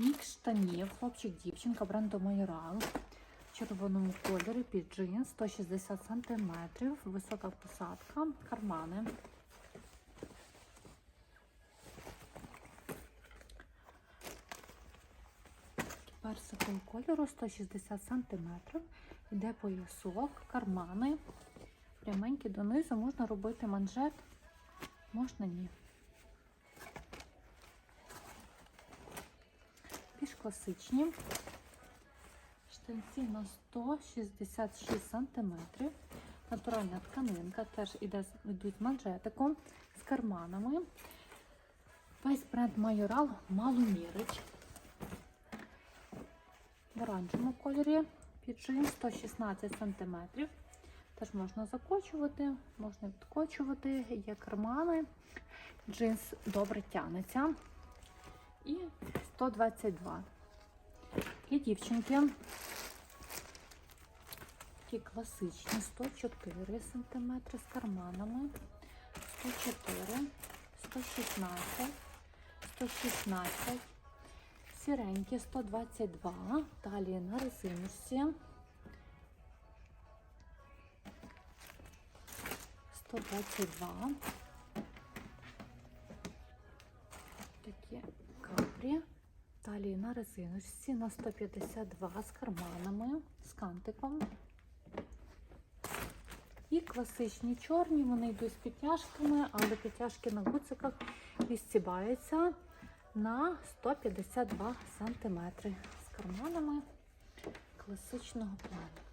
Мікс штанів, хлопчик, дівчинка, бренду Майорал. В червоному кольорі під джинс 160 см, висока посадка, кармани. Персикового кольору 160 см. Йде поясок, кармани. Пряменькі донизу можна робити манжет, можна ні. Класичні. Штанці на 166 см. Натуральна тканинка, теж йдуть манжетиком з карманами. Весь бренд Майорал мало. В оранжевому кольорі піджин 116 см. Теж можна закочувати, можна відкочувати, є кармани. Джинс добре тягнеться. І 122. Для дівчинки такі класичні 104 см з карманами, 104, 116, 116, сіренькі 122, далі на резиночці. 122. Такі капрі. Далі на резиночці на 152 з карманами, з кантиком. І класичні чорні, вони йдуть з підтяжками, але підтяжки на гуциках відстібаються на 152 см з карманами класичного плану.